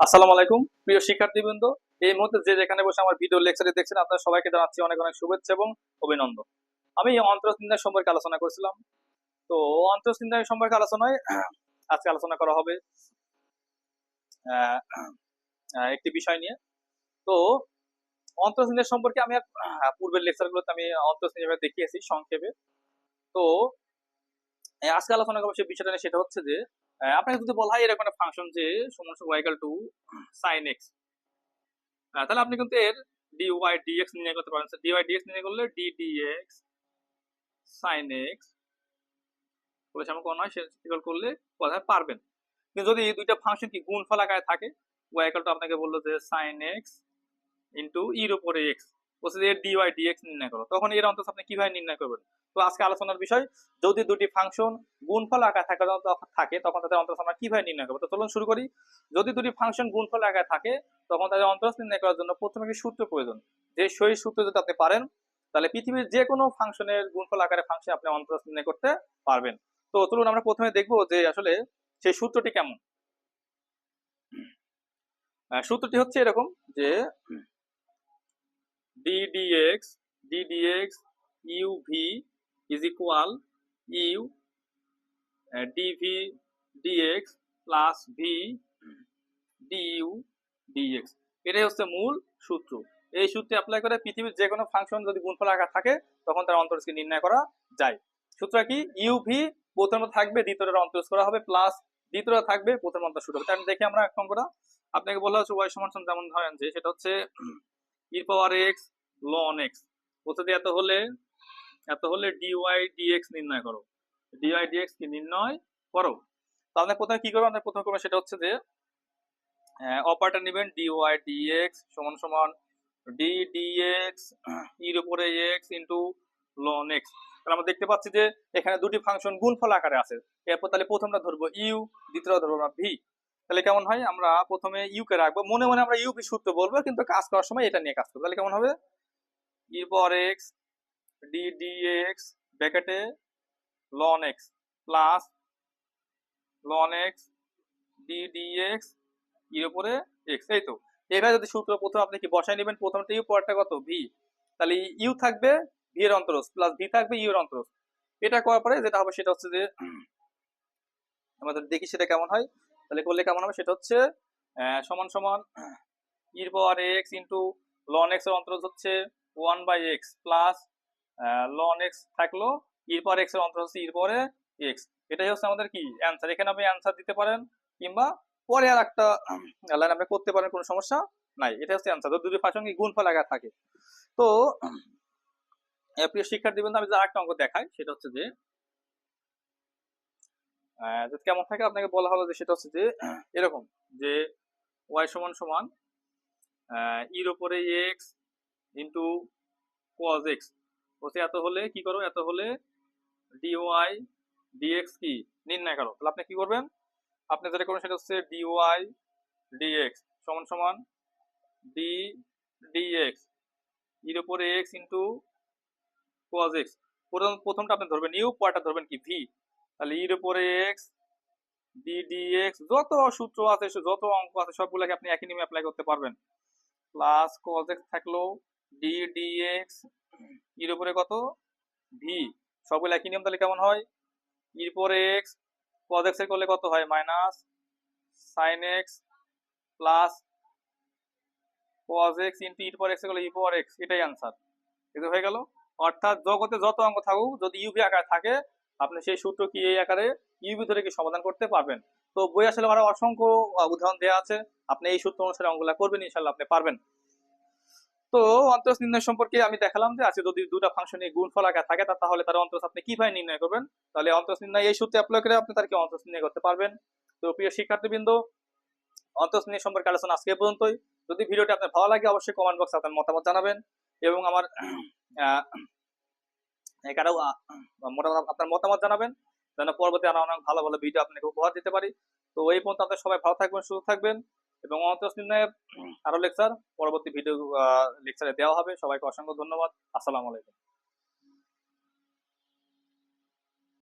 আসসালামু আলাইকুম। প্রিয় শিক্ষার্থীবৃন্দ, এই মুহূর্তে যে যেখানে বসে আমার ভিডিও লেকচারে দেখছেন আপনারা সবাইকে জানাচ্ছি অনেক অনেক শুভেচ্ছা এবং অভিনন্দন। আমি অন্তর্চিন্তায় সম্পর্কে আলোচনা করছিলাম। তো অন্তর্চিন্তায় সম্পর্কে আলোচনায়, আজকে আলোচনা করা হবে একটি বিষয় নিয়ে। তো অন্তর্চিন্তা সম্পর্কে আমি পূর্বের লেকচারগুলোতে আমি অন্তর্চিন্তা দেখিয়েছি সংক্ষেপে। তো আজকে আলোচনা করব সেই বিষয়টা সেটা হচ্ছে যে আপনাকে যদি বলা হয় এরকম একটা ফাংশন যে সমস্ত ওয়াইকাল টু সাইন এক্স তাহলে আপনি কিন্তু এর ডি ওয়াই ডিএক্স নির্ণয় করতে পারেন ডি ওয়াই ডিএক্স নির্ণয় করলে ডি ডিএক্স সাইন এক্স বলে সামনে কোন হয় সে ইকুয়াল করলে কথা পারবেন। কিন্তু যদি এই দুইটা ফাংশন কি গুণফল আকারে থাকে ওয়াইকাল টু আপনাকে বলল যে সাইন এক্স ইন্টু ইর উপরে এক্স বলছে যে ডি ওয়াই ডিএক্স নির্ণয় করো। তখন এর অন্তত আপনি কীভাবে নির্ণয় করবেন? তো আজকে আলোচনার বিষয়, যদি দুটি ফাংশন গুণফল আকারে থাকে, তখন থাকে, তখন তাদের অন্তত আমরা কীভাবে নির্ণয় করব? তো চলুন শুরু করি। যদি দুটি ফাংশন গুণফল আকারে থাকে, তখন তাদের অন্তরস্থ নির্ণয় করার জন্য প্রথমে একটি সূত্র প্রয়োজন। যে সেই সূত্র যদি আপনি পারেন, তাহলে পৃথিবীর যে কোনো ফাংশনের গুণফল আকারে ফাংশন আপনি অন্তরস্থ নির্ণয় করতে পারবেন। তো চলুন আমরা প্রথমে দেখব যে আসলে সেই সূত্রটি কেমন। সূত্রটি হচ্ছে এরকম যে DX D DX U V is equal U DV DX plus V DU এটাই হচ্ছে মূল সূত্র। এই সূত্রে অ্যাপ্লাই করে পৃথিবীর যে কোনো ফাংশন যদি গুণফল আকার থাকে, তখন তার অন্তরজকে নির্ণয় করা যায়। সূত্র কি? ইউভি প্রথমে থাকবে দ্বিতীয়টা অন্তরজ করা হবে প্লাস দ্বিতীয়টা থাকবে, প্রথম অন্তর শুরু হবে। তাহলে দেখি আমরা এক করা আপনাকে বলা হচ্ছে ওয়াই সমান যেমন ধরেন যে, সেটা হচ্ছে e power x ln x প্রথমে এত হলে এত হলে ডিওয়াই ডিএক্স নির্ণয় করো। ডিওয়াই ডিএক্স কি নির্ণয় করো? তাহলে প্রথমে কি করব? আমরা প্রথমে করব সেটা হচ্ছে যে অপারেটর নেবেন ডিওয়াই ডিএক্স সমান সমান ডি ডিএক্স ইর উপরে এক্স ইন্টু লন এক্স তাহলে আমরা দেখতে পাচ্ছি যে, এখানে দুটি ফাংশন গুণফল আকারে আছে। এরপর তাহলে প্রথমটা ধরবো ইউ দ্বিতীয়টা ধরবো আমরা ভি তাহলে কেমন হয়? আমরা প্রথমে ইউ কে রাখব। মনে মনে আমরা ইউপি সূত্র বলব, কিন্তু কাজ করার সময় এটা নিয়ে কাজ করব। তাহলে কেমন হবে? ই এক্স ডি ডিএক্স ব্র্যাকেটে loan x plus loan x D dx এর উপরে এক্স এই তো। এবার যদি সূত্র প্রথম আপনি কি বসায় নেবেন? প্রথমটা ইউ পরটা কত? ভি তাহলে ইউ থাকবে ভি এর অন্তরজ প্লাস ভি থাকবে ইউ এর অন্তরজ এটা করার পরে যেটা হবে সেটা হচ্ছে যে, আমাদের দেখি সেটা কেমন হয়। তাহলে করলে কেমন হবে? সেটা হচ্ছে সমান সমান ইর পাওয়ার এক্স ইন্টু লন এক্সের অন্তরজ হচ্ছে one by x plus loan x থাকল ইর পাওয়ার এক্সের অন্তরজ হচ্ছে ইর পরে এক্স এটাই হচ্ছে আমাদের কি অ্যান্সার এখানে আপনি অ্যান্সার দিতে পারেন কিংবা পরে আর একটা লাইন আপনি করতে পারেন, কোনো সমস্যা নাই। এটা হচ্ছে অ্যান্সার দুটি ফাংশন গুণফল আগা থাকে। তো প্রিয় শিক্ষার্থী বন্ধু আমি যে আরেকটা অঙ্ক দেখাই, সেটা হচ্ছে যে কেমন থাকে আপনাকে বলা হলো যে সেটা হচ্ছে যে, এরকম যে ওয়াই সমান সমান ইর উপরে এক্স ইন্টু কজ এক্স বলছে এত হলে কি করো? এত হলে ডিওয়াই ডিএক্স কি? নির্ণয় করো তাহলে আপনি কি করবেন? আপনি যেটা করবেন সেটা হচ্ছে ডিওয়াই ডিএক্স সমান সমান ডি ডিএক্স এর উপরে এক্স ইন্টু কোয়াজ এক্স প্রথম প্রথমটা আপনি ধরবেন ইউ পরটা ধরবেন কি? ভি তাহলে ইর উপরে এক্স ডিডিএক্স যত সূত্র আছে যত অঙ্ক আছে, সবগুলোকে আপনি একই নিয়মে অ্যাপ্লাই করতে পারবেন। প্লাস কজ এক্স থাকল ডিডিএক্স ইর উপরে কত? ভি সবগুলো একই নিয়ম তাহলে কেমন হয়? ইর পরে এক্স কজ এক্সের করলে কত হয়? Minus sine X plus cos X into ইর পর এক্স করলে ই পর এক্স এটাই আনসার এটা হয়ে গেল। অর্থাৎ জগতে যত অঙ্ক থাকুক, যদি ইউভি আকার থাকে আপনি সেই সূত্র কি এই আকারে ইউভি ধরে কি সমাধান করতে পারবেন? তো বই আসলে আরও অসংখ্য উদাহরণ দেওয়া আছে। আপনি এই সূত্র অনুসারে অঙ্কগুলা করবেন ইনশাল্লাহ আপনি পারবেন। তো অন্তরস নির্ণয় সম্পর্কে আমি দেখালাম যে আছে যদি দুটা ফাংশনে গুণফল আকারে থাকে তাহলে তার অন্তরস আপনি কীভাবে নির্ণয় করবেন? তাহলে অন্তরস নির্ণয় এই সূত্রে অ্যাপ্লাই করে আপনি তারকে অন্তরস নির্ণয় করতে পারবেন? তো প্রিয় শিক্ষার্থীবৃন্দ অন্তরস নির্ণয় সম্পর্কে আলোচনা আজকে পর্যন্তই। যদি ভিডিওটি আপনার ভালো লাগে, অবশ্যই কমেন্ট বক্সে আপনার মতামত জানাবেন এবং আমার আহ, এখানেও মোটামুটি আপনার মতামত জানাবেন। যেন পরবর্তী আরও অনেক ভালো ভালো ভিডিও আপনাকে উপহার দিতে পারি। তো এই পর্যন্ত আপনার সবাই ভালো থাকবেন সুস্থ থাকবেন। এবং নির্ণয়ের আরও লেকচার পরবর্তী ভিডিও লেকচারে দেওয়া হবে। সবাইকে অসংখ্য ধন্যবাদ। আসসালামু আলাইকুম।